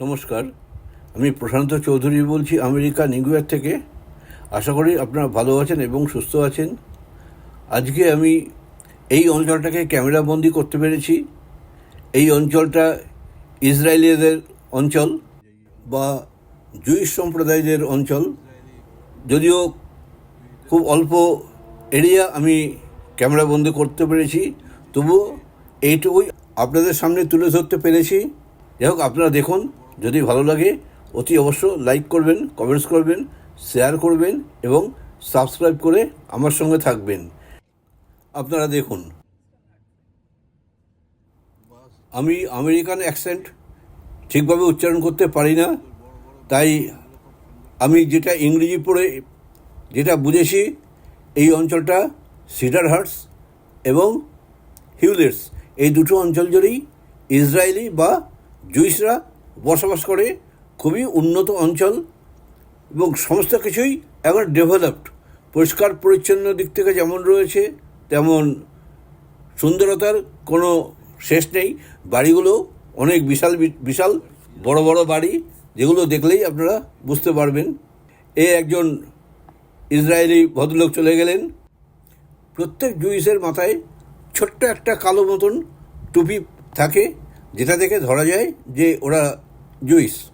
নমস্কার, আমি প্রশান্ত চৌধুরী বলছি আমেরিকা, নিউ ইয়র্ক থেকে। আশা করি আপনারা ভালো আছেন এবং সুস্থ আছেন। আজকে আমি এই অঞ্চলটাকে ক্যামেরাবন্দি করতে পেরেছি। এই অঞ্চলটা ইসরায়েলিদের অঞ্চল বা জুইশ সম্প্রদায়দের অঞ্চল। যদিও খুব অল্প এরিয়া আমি ক্যামেরাবন্দি করতে পেরেছি, তবুও এইটুকুই আপনাদের সামনে তুলে ধরতে পেরেছি। যাই হোক, আপনারা দেখুন। যদি ভালো লাগে, অতি অবশ্য লাইক করবেন কমেন্টস করবেন শেয়ার করবেন এবং সাবস্ক্রাইব করে আমার সঙ্গে থাকবেন। আপনারা দেখুন। আমি আমেরিকান অ্যাকসেন্ট ঠিকভাবে উচ্চারণ করতে পারি না, তাই আমি যেটা ইংরেজি পড়ে, যেটা বুঝেছি, এই অঞ্চলটা সিডার হার্টস এবং হিউলেটস এই দুটো অঞ্চল জুড়েই ইসরায়েলি বা জুইসরা বসবাস করে, খুবই উন্নত অঞ্চল এবং সমস্ত কিছুই এখন ডেভেলপড পরিষ্কার পরিচ্ছন্ন দিক থেকে যেমন রয়েছে, তেমন সুন্দরতার কোনো শেষ নেই। বাড়িগুলো অনেক বিশাল বিশাল বড় বড় বাড়ি, যেগুলো দেখলেই আপনারা বুঝতে পারবেন। এ একজন ইসরায়েলি ভদ্রলোক চলে গেলেন। প্রত্যেক জুইসের মাথায় ছোট্ট একটা কালো মতন টুপি থাকে, যেটা দেখে ধরা যায় যে ওরা Juice.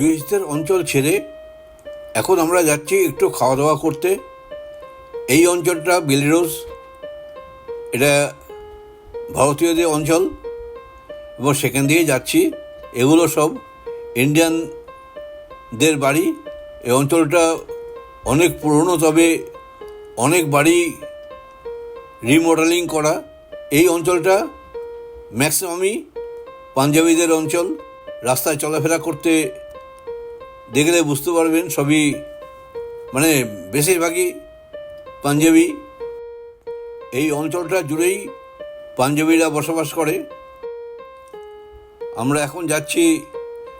জুইসদের অঞ্চল ছেড়ে এখন আমরা যাচ্ছি একটু খাওয়া দাওয়া করতে। এই অঞ্চলটা বেলিরোস এটা ভারতীয়দের অঞ্চল। এবং সেখান দিয়ে যাচ্ছি, এগুলো সব ইন্ডিয়ানদের বাড়ি। এই অঞ্চলটা অনেক পুরনো, তবে অনেক বাড়ি রিমডেলিং করা। এই অঞ্চলটা ম্যাক্সিমামই পাঞ্জাবিদের অঞ্চল। রাস্তায় চলাফেরা করতে দেখলে বুঝতে পারবেন সবই মানে বেশিরভাগই পাঞ্জাবি। এই অঞ্চলটা জুড়েই পাঞ্জাবিরা বসবাস করে। আমরা এখন যাচ্ছি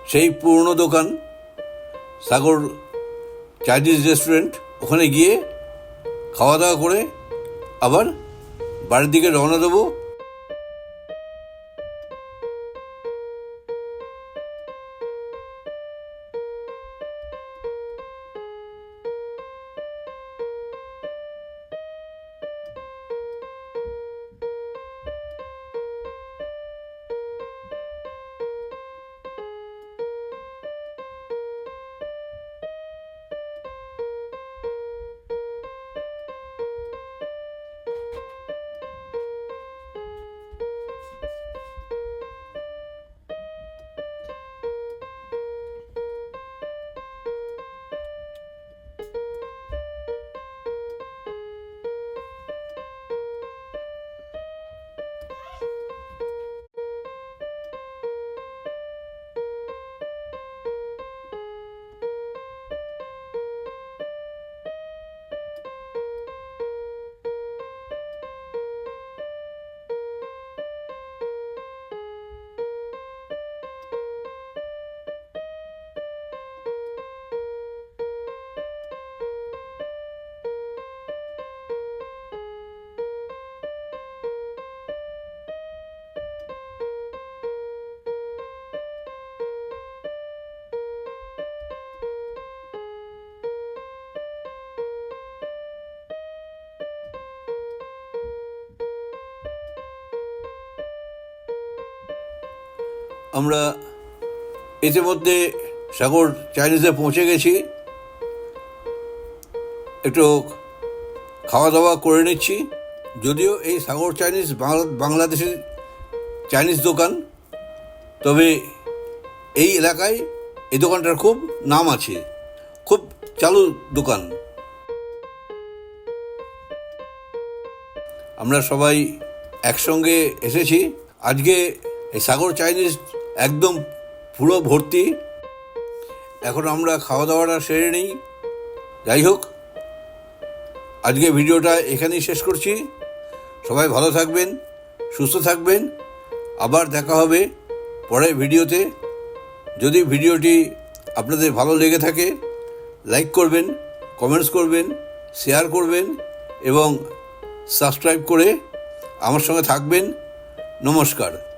সেই পুরনো দোকান, সাগর চাইনিজ রেস্টুরেন্ট। ওখানে গিয়ে খাওয়া দাওয়া করে আবার বাড়ির দিকে রওনা দেবো। আমরা ইতিমধ্যে সাগর চাইনিজে পৌঁছে গেছি। একটু খাওয়া দাওয়া করে নিচ্ছি। যদিও এই সাগর চাইনিজ বাংলা বাংলাদেশের চাইনিজ দোকান, তবে এই এলাকায় এই দোকানটার খুব নাম আছে। খুব চালু দোকান। আমরা সবাই একসঙ্গে এসেছি। আজকে এই সাগর চাইনিজ একদম পুরো ভর্তি। এখন আমরা খাওয়া দাওয়াটা সেরে নিই। যাই হোক, আজকে ভিডিওটা এখানেই শেষ করছি। সবাই ভালো থাকবেন, সুস্থ থাকবেন। আবার দেখা হবে পরের ভিডিওতে। যদি ভিডিওটি আপনাদের ভালো লেগে থাকে, লাইক করবেন, কমেন্টস করবেন, শেয়ার করবেন এবং সাবস্ক্রাইব করে আমার সঙ্গে থাকবেন। নমস্কার।